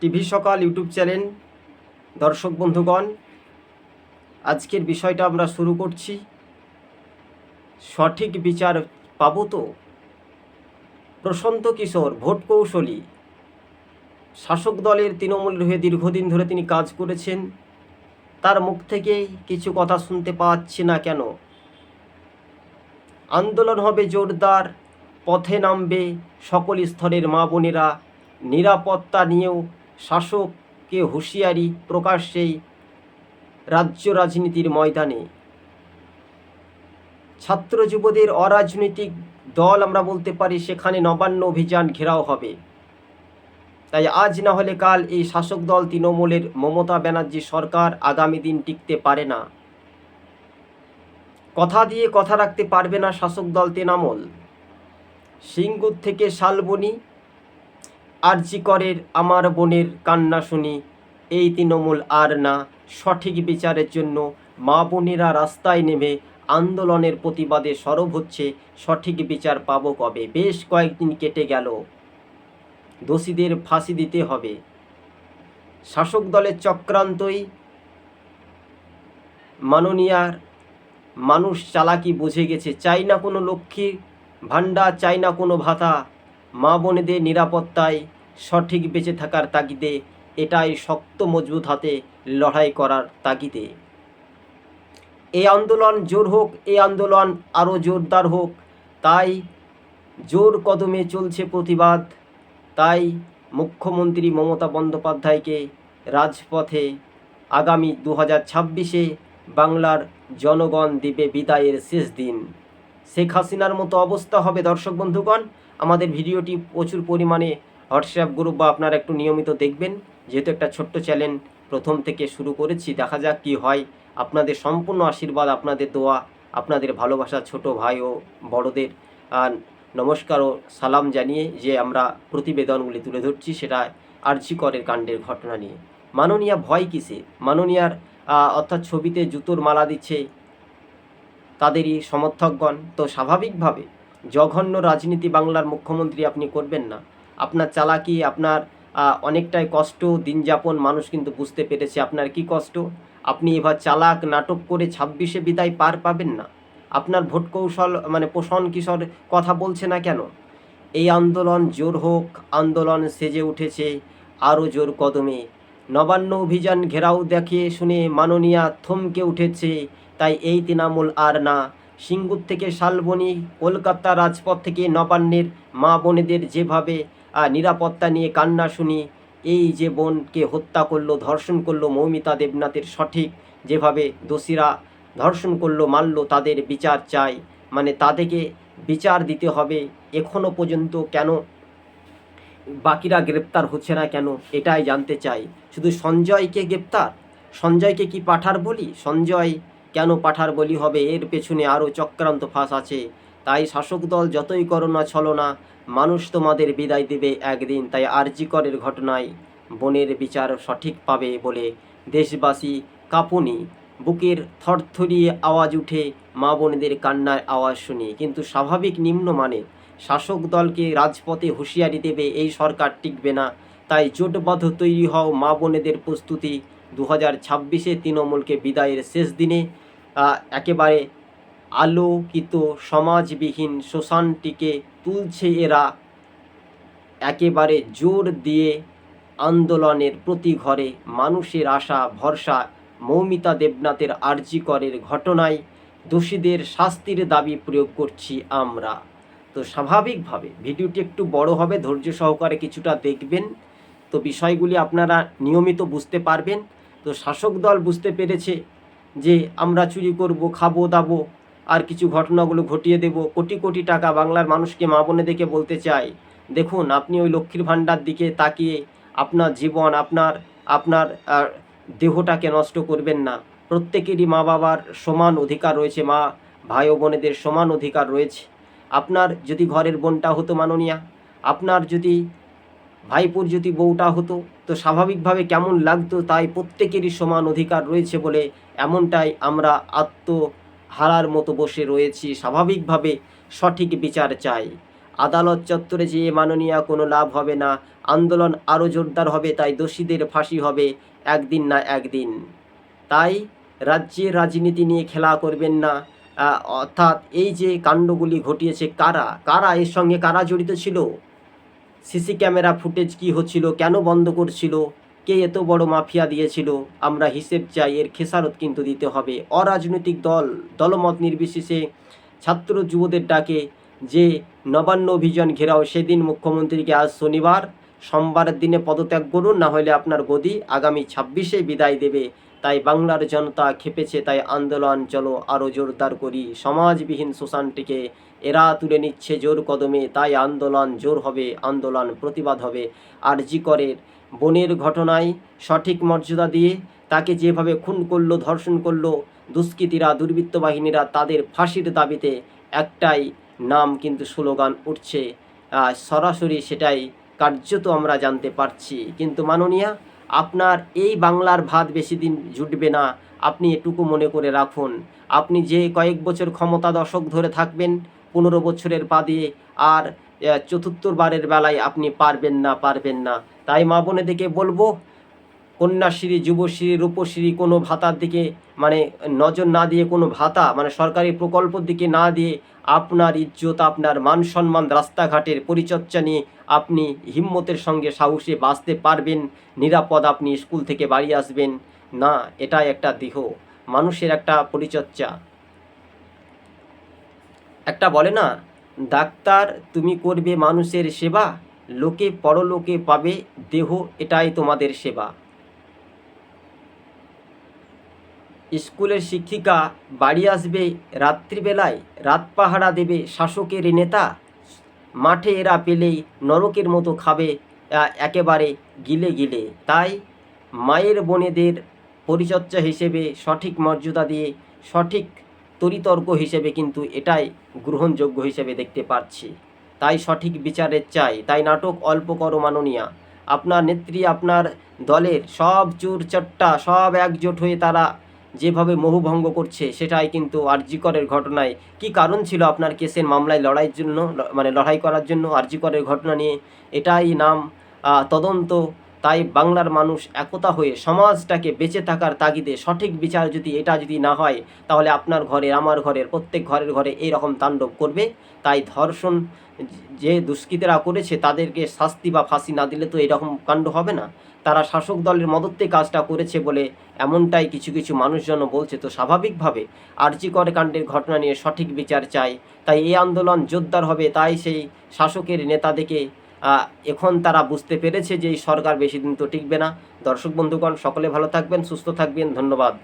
TV সকাল YouTube channel, দর্শক বন্ধুগণ, আজকের বিষয়টা আমরা শুরু করছি। সঠিক বিচার পাবো তো? প্রশান্ত কিশোর, ভোট কৌশলী। শাসক দলের তৃণমূল হয়ে দীর্ঘদিন ধরে তিনি কাজ করেছেন। তার মুখ থেকে কিছু কথা শুনতে পাচ্ছি না কেন? আন্দোলন হবে জোরদার, পথে নামবে সকল স্তরের মা বোনেরা। নিরাপত্তা নিয়েও শাসককে হুঁশিয়ারি প্রকাশ্যেই রাজ্য রাজনীতির ময়দানে। ছাত্র যুবদের অরাজনৈতিক দল আমরা বলতে পারি সেখানে নবান্ন অভিযান ঘেরাও হবে। তাই আজ না হলে কাল এই শাসক দল তৃণমূলের মমতা ব্যানার্জি সরকার আগামী দিন টিকতে পারে না। কথা দিয়ে কথা রাখতে পারবে না শাসক দল তৃণমূল সিঙ্গুর থেকে শালবনি আরজি করের আমার বোনের কান্না শুনি। এই তৃণমূল আর না, সঠিক বিচারের জন্য মা বোনেরা রাস্তায় নেমে আন্দোলনের প্রতিবাদে সরব হচ্ছে, সঠিক বিচার পাবো কবে? বেশ কয়েকদিন কেটে গেল। দোষীদের ফাঁসি দিতে হবে। শাসক দলের চক্রান্তই মাননীয়ার মানুষ চালাকি বুঝে গেছে। চাই না কোনো লক্ষ্মী ভাণ্ডার, চাই না কোনো ভাতা। মা বোনেদের নিরাপত্তায় সঠিক বেঁচে থাকার তাগিদে, এটাই শক্ত মজবুত হাতে লড়াই করার তাগিদে। এই আন্দোলন জোর হোক এই আন্দোলন আরও জোরদার হোক, তাই জোর কদমে চলছে প্রতিবাদ, তাই মুখ্যমন্ত্রী মমতা বন্দ্যোপাধ্যায়কে রাজপথে আগামী দু হাজার ছাব্বিশে বাংলার জনগণ দিবে বিদায়ের শেষ দিন। শেখ হাসিনার মতো অবস্থা হবে, দর্শক বন্ধুগণ, আমাদের ভিডিওটি প্রচুর পরিমাণে হোয়াটসঅ্যাপ গ্রুপ বা আপনারা একটু নিয়মিত দেখবেন। যেহেতু একটা ছোট্ট চ্যানেল প্রথম থেকে শুরু করেছি, দেখা যাক কি হয়। আপনাদের সম্পূর্ণ আশীর্বাদ, আপনাদের দোয়া, আপনাদের ভালোবাসা ছোট ভাই ও বড়দের। নমস্কার ও সালাম জানিয়ে যে আমরা প্রতিবেদনগুলি তুলে ধরছি, সেটা আর্জি করের কাণ্ডের ঘটনা নিয়ে। মাননীয়া ভয় কিসে? মাননীয়ার অর্থাৎ ছবিতে জুতোর মালা দিচ্ছে তাদেরই সমর্থকগণ। তো স্বাভাবিকভাবে জঘন্য রাজনীতি বাংলার মুখ্যমন্ত্রী আপনি করবেন না। আপনার চালাকি, আপনার অনেকটাই কষ্ট দিনযাপন মানুষ কিন্তু বুঝতে পেরেছে আপনার কি কষ্ট। আপনি এবার চালাক নাটক করে ছাব্বিশে বিদায় পার পাবেন না। আপনার ভোট কৌশল মানে পোষণ কিশোর কথা বলছে না কেন? এই আন্দোলন জোর হোক, আন্দোলন সেজে উঠেছে আরও জোর কদমে। নবান্ন অভিযান ঘেরাও দেখে শুনে মাননীয়া থমকে উঠেছে, তাই এই তৃণমূল আর না। সিঙ্গুর থেকে শালবনি, কলকাতা রাজপথ থেকে নবান্নের মা বোনেদের যেভাবে নিরাপত্তা নিয়ে কান্না শুনি। এই যে বোনকে হত্যা করল, ধর্ষণ করল মৌমিতা দেবনাথের সঠিক যেভাবে দোষীরা ধর্ষণ করল, মারলো, তাদের বিচার চাই। মানে তাদেরকে বিচার দিতে হবে। এখনও পর্যন্ত কেন বাকিরা গ্রেপ্তার হচ্ছে না কেন, এটাই জানতে চাই। শুধু সঞ্জয়কে গ্রেপ্তার? সঞ্জয়কে কি পাঠার বলি? সঞ্জয় কেন পাঠার বলি হবে? এর পেছনে আরও চক্রান্ত ফাঁস আছে। তাই শাসক দল যতই করো না ছলো না, মানুষ তোমাদের বিদায় দেবে একদিন, তাই আরজিকরের ঘটনায় বনের বিচার সঠিক পাবে বলে দেশবাসী কাঁপুনি। বুকের থরথরিয়ে আওয়াজ উঠে মা বোনেদের কান্নার আওয়াজ শুনি। কিন্তু স্বাভাবিক নিম্নমানের শাসক দলকে রাজপথে হুঁশিয়ারি দেবে এই সরকার টিকবে না। তাই জোটবদ্ধ তৈরি হও মা বোনেদের প্রস্তুতি। দু হাজার ছাব্বিশে তৃণমূলকে বিদায়ের শেষ দিনে একেবারে আলোকিত সমাজবিহীন শোষণটিকে তুলছে এরা। একেবারে জোর দিয়ে আন্দোলনের প্রতি ঘরে মানুষের আশা, ভরসা, মৌমিতা দেবনাথের আর্জি করের ঘটনায় দোষীদের শাস্তির দাবি প্রয়োগ করছি আমরা। তো স্বাভাবিকভাবে ভিডিওটি একটু বড় হবে, ধৈর্য সহকারে কিছুটা দেখবেন। তো বিষয়গুলি আপনারা নিয়মিত বুঝতে পারবেন। তো শাসক দল বুঝতে পেরেছে যে আমরা চুরি করব, খাব, দাবো আর কিছু ঘটনাগুলো ঘটিয়ে দেব। কোটি কোটি টাকা বাংলার মানুষকে মা বোনে দেখে বলতে চাই। দেখুন, আপনি ওই লক্ষ্মীর ভাণ্ডার দিকে তাকিয়ে আপনার জীবন, আপনার আপনার দেহটাকে নষ্ট করবেন না। প্রত্যেকেরই মা বাবার সমান অধিকার রয়েছে, মা, ভাই ও বোনেদের সমান অধিকার রয়েছে। আপনার যদি ঘরের বোনটা হতো মাননীয়া, আপনার যদি ভাইপোর যদি বউটা হতো, তো স্বাভাবিকভাবে কেমন লাগতো তাই প্রত্যেকেরই সমান অধিকার রয়েছে বলে এমনটাই আমরা আত্মহারার মতো বসে রয়েছি, স্বাভাবিকভাবে সঠিক বিচার চাই। আদালত চত্বরে যেয়ে মাননীয়া কোনো লাভ হবে না, আন্দোলন আরও জোরদার হবে, তাই দোষীদের ফাঁসি হবে একদিন না একদিন। তাই রাজ্যের রাজনীতি নিয়ে খেলা করবেন না অর্থাৎ এই যে কাণ্ডগুলি ঘটিয়েছে, কারা? কারা এর সঙ্গে কারা জড়িত ছিল? সিসি ক্যামেরা ফুটেজ কি হচ্ছিল? কেন বন্ধ করছিল? কে এত বড় মাফিয়া দিয়েছিল? আমরা হিসেব চাই এর খেসারত কিন্তু দিতে হবে। অরাজনৈতিক দল, দলমত নির্বিশেষে ছাত্র যুবদের ডাকে যে নবান্ন অভিযান ঘেরাও, সেদিন মুখ্যমন্ত্রীকে আজ শনিবার, সোমবারের দিনে পদত্যাগ করুন, না হলে আপনার গদি আগামী ছাব্বিশে বিদায় দেবে। তাই বাংলার জনতা খেপেছে, তাই আন্দোলন চলো আরও জোরদার করি। সমাজবিহীন শোষণটিকে এরা তুলে নিচ্ছে জোর কদমে, তাই আন্দোলন জোর হবে, আন্দোলন প্রতিবাদ হবে। আর জি করের বনের ঘটনায় সঠিক মর্যাদা দিয়ে তাকে যেভাবে খুন করল, ধর্ষণ করল, দুষ্কৃতীরা, দুর্বৃত্ত বাহিনীরা তাদের ফাঁসির দাবিতে একটাই নাম কিন্তু স্লোগান উঠছে। সরাসরি সেটাই কার্যত আমরা জানতে পারছি। কিন্তু মাননীয়া, আপনার এই বাংলার ভাত বেশি দিন জুটবে না। আপনি এটুকু মনে করে রাখুন, আপনি যে কয়েক বছর ক্ষমতা দশক ধরে থাকবেন, পনেরো বছরের পা দিয়ে আর চতুর্থবারের বেলায় আপনি পারবেন না পারবেন না। তাই মা বোনেদেরকে বলব, কন্যাশ্রী, যুবশ্রী, রূপশ্রী কোনো ভাতার দিকে মানে নজর না দিয়ে কোনো ভাতা মানে সরকারি প্রকল্পের দিকে না দিয়ে আপনার ইজ্জত, আপনার মান সম্মান রাস্তাঘাটের পরিচর্যা নিয়ে আপনি হিম্মতের সঙ্গে সাহসে বাঁচতে পারবেন, নিরাপদ আপনি স্কুল থেকে বাড়ি আসবেন। না, এটাই একটা দেহ, মানুষের একটা পরিচর্যা। একটা বলে না ডাক্তার, তুমি করবে মানুষের সেবা, লোকে পরলোকে পাবে দেহ, এটাই তোমাদের সেবা। স্কুলের শিক্ষিকা, বাড়ি আসবে রাত্রিবেলায়, রাত পাহারা দেবে শাসকের নেতা। মাঠে এরা পেলেই নরকের মতো খাবে একেবারে গিলে গিলে। তাই মায়ের বোনেদের পরিচর্যা হিসেবে সঠিক মর্যাদা দিয়ে সঠিক তরিতর্ক হিসেবে কিন্তু এটাই গ্রহণযোগ্য হিসেবে দেখতে পাচ্ছি। তাই সঠিক বিচারের চাই। তাই নাটক অল্প করো মাননীয়া। আপনার নেত্রী, আপনার দলের সব চোর চট্টা, সব একজোট হয়ে তারা যেভাবে মোহভঙ্গ করছে, সেটাই কিন্তু আরজিকরের ঘটনায়। কি কারণ ছিল আপনার কেসের মামলায় লড়াইয়ের জন্য মানে লড়াই করার জন্য আরজিকরের ঘটনা নিয়ে? এটাই নাম তদন্ত তাই বাংলার মানুষ একতা হয়ে সমাজটাকে বেঁচে থাকার তাগিদে সঠিক বিচার যদি এটা যদি না হয়, তাহলে আপনার ঘরে আমার ঘরের, প্রত্যেক ঘরের ঘরে এই রকম তাণ্ডব করবে। তাই ধর্ষণ যে দুষ্কৃতীরা করেছে, তাদেরকে শাস্তি বা ফাঁসি না দিলে তো এরকম কাণ্ড হবে না। তারা শাসক দলের মদতে কাজটা করেছে বলে এমনটাই কিছু কিছু মানুষজন বলছে তো স্বাভাবিকভাবে। আর্যিকর কাণ্ডের ঘটনা নিয়ে সঠিক বিচার চাই। তাই এই আন্দোলন জোরদার হবে, তাই সেই শাসকের নেতাদেরকে এখন তারা বুঝতে পেরেছে যে এই সরকার বেশি দিন তো টিকবে না। দর্শক বন্ধুগণ, সকলে ভালো থাকবেন, সুস্থ থাকবেন, ধন্যবাদ।